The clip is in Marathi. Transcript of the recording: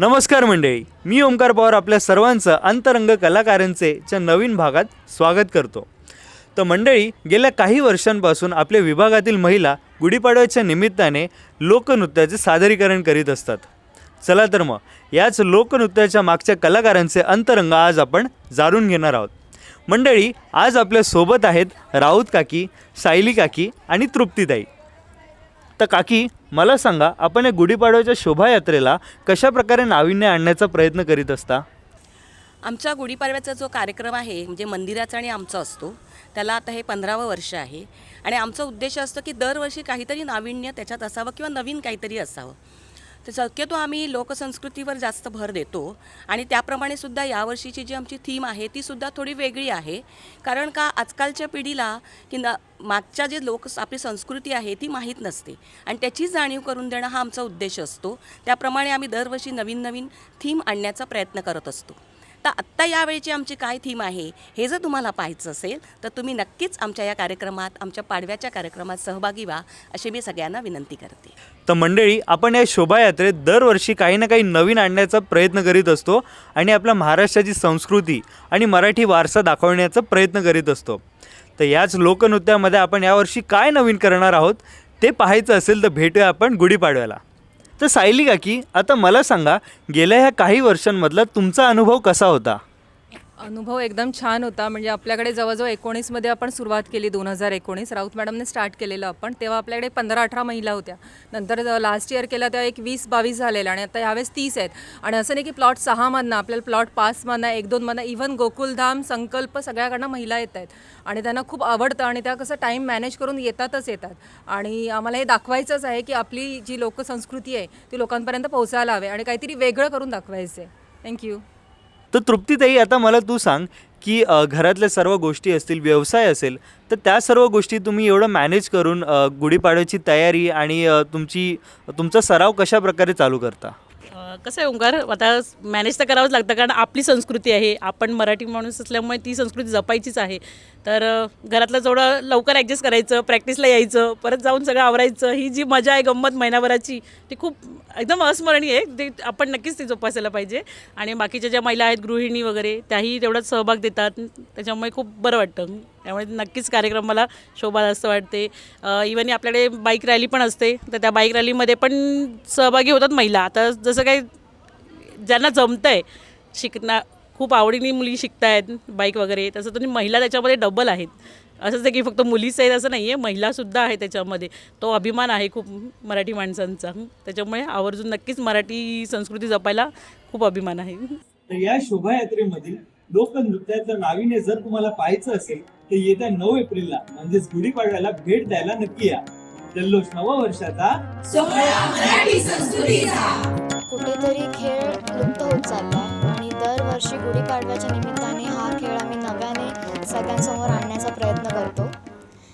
नमस्कार मंडळी मी ओंकार पवार आपल्या सर्वांचं अंतरंग कलाकारांचे च्या नवीन भागात स्वागत करतो. तर मंडळी गेल्या काही वर्षांपासून आपल्या विभागातील महिला गुढीपाडव्याच्या निमित्ताने लोकनृत्याचे सादरीकरण करीत असतात. चला तर मग याच लोकनृत्याच्या मागच्या कलाकारांचे अंतरंग आज आपण जाणून घेणार आहोत. मंडळी आज आपल्यासोबत आहेत राऊत काकी सायली काकी आणि तृप्तीताई. तर काकी मला सांगा आपण या गुढीपाडव्याच्या शोभायात्रेला कशाप्रकारे नाविन्य आणण्याचा प्रयत्न करीत असता? आमच्या गुढीपाडव्याचा जो कार्यक्रम आहे म्हणजे मंदिराचा आणि आमचा असतो त्याला आता हे पंधरावं वर्ष आहे. आणि आमचा उद्देश असतो की दरवर्षी काहीतरी नाविन्य त्याच्यात असावं किंवा नवीन काहीतरी असावं. तर शक्यतो आम्ही लोकसंस्कृतीवर जास्त भर देतो. आणि त्याप्रमाणे सुद्धा यावर्षीची जी आमची थीम आहे ती सुद्धा थोडी वेगळी आहे. कारण का आजकालच्या पिढीला की न मागच्या जे लोक आपली संस्कृती आहे ती माहीत नसते. आणि त्याची जाणीव करून देणं हा आमचा उद्देश असतो. त्याप्रमाणे आम्ही दरवर्षी नवीन नवीन थीम आणण्याचा प्रयत्न करत असतो. तर आत्ता यावेळीची आमची काय थीम आहे हे जर तुम्हाला पाहायचं असेल तर तुम्ही नक्कीच आमच्या या कार्यक्रमात आमच्या पाडव्याच्या कार्यक्रमात सहभागी व्हा अशी मी सगळ्यांना विनंती करते. तर मंडळी आपण या शोभायात्रेत दरवर्षी काही ना काही नवीन आणण्याचा प्रयत्न करीत असतो आणि आपल्या महाराष्ट्राची संस्कृती आणि मराठी वारसा दाखवण्याचा प्रयत्न करीत असतो. तर याच लोकनृत्यामध्ये आपण यावर्षी काय नवीन करणार आहोत ते पाहायचं असेल तर भेटूया आपण गुढीपाडव्याला. तर सायली काकी आता मला सांगा गेल्या ह्या काही वर्षांमधला तुमचा अनुभव कसा होता? अनुभव एकदम छान होता. म्हणजे आपल्याकडे जवळजवळ एकोणीसमध्ये आपण सुरुवात केली दोन हजार एकोणीस. राऊत मॅडमने स्टार्ट केलेलं आपण. तेव्हा आपल्याकडे पंधरा अठरा महिला होत्या. नंतर लास्ट इयर केला तेव्हा एक वीस बावीस झालेलं आणि आता ह्यावेळेस तीस आहेत. आणि असं नाही की प्लॉट सहामधनं आपल्याला प्लॉट पाचमधनं एक दोनमधनं इव्हन गोकुलधाम संकल्प सगळ्याकडनं महिला येत आहेत. आणि त्यांना खूप आवडतं आणि त्या कसं टाईम मॅनेज करून येतातच येतात. आणि आम्हाला हे दाखवायचंच आहे की आपली जी लोकसंस्कृती आहे ती लोकांपर्यंत पोहोचायला हवी आणि काहीतरी वेगळं करून दाखवायचं आहे थँक्यू तर तृप्तीताई आता मला तू सांग की घरातल्या सर्व गोष्टी असतील व्यवसाय असेल तर त्या सर्व गोष्टी तुम्ही एवढं मॅनेज करून गुढीपाडव्याची तयारी आणि तुमची तुमचा सराव कशा प्रकारे चालू करता? कसं आहे ओंकार आता मॅनेज तर करावंच लागतं कारण आपली संस्कृती आहे. आपण मराठी माणूस असल्यामुळे ती संस्कृती जपायचीच आहे. तर घरातलं जेवढं लवकर ॲडजस्ट करायचं प्रॅक्टिसला यायचं परत जाऊन सगळं आवरायचं ही जी मजा आहे गंमत महिनाभराची ती खूप एकदम अस्मरणीय आहे. ते आपण नक्कीच ती जोपासायला पाहिजे. आणि बाकीच्या ज्या महिला आहेत गृहिणी वगैरे त्याही तेवढाच सहभाग देतात. त्याच्यामुळे खूप बरं वाटतं. त्यामुळे नक्कीच कार्यक्रम मला शोभा जास्त वाटते. इवन आपल्याकडे बाईक रॅली पण असते. तर त्या बाईक रॅलीमध्ये पण सहभागी होतात महिला. आता जसं काही ज्यांना जमतं आहे शिकणं खूप आवडीने मुली शिकत आहेत बाईक वगैरे तसं तुम्ही महिला त्याच्यामध्ये डबल आहेत. असंच आहे की फक्त मुलीच आहेत असं नाही आहे महिलासुद्धा आहे त्याच्यामध्ये. तो अभिमान आहे खूप मराठी माणसांचा. त्याच्यामुळे आवर्जून नक्कीच मराठी संस्कृती जपायला खूप अभिमान आहे. या शोभायात्रेमधील लोकनृत्याचं नाविन्य जर तुम्हाला पाहायचं असेल ते येत्या नऊ एप्रिलला म्हणजेच गुढीपाडव्याला भेट द्यायला नक्की या. जल्लोष नववर्षाचा कुठेतरी खेळ लुप्त होत चालला आणि दरवर्षी गुढीपाडव्याच्या निमित्ताने हा खेळ आम्ही नव्याने सगळ्यांसमोर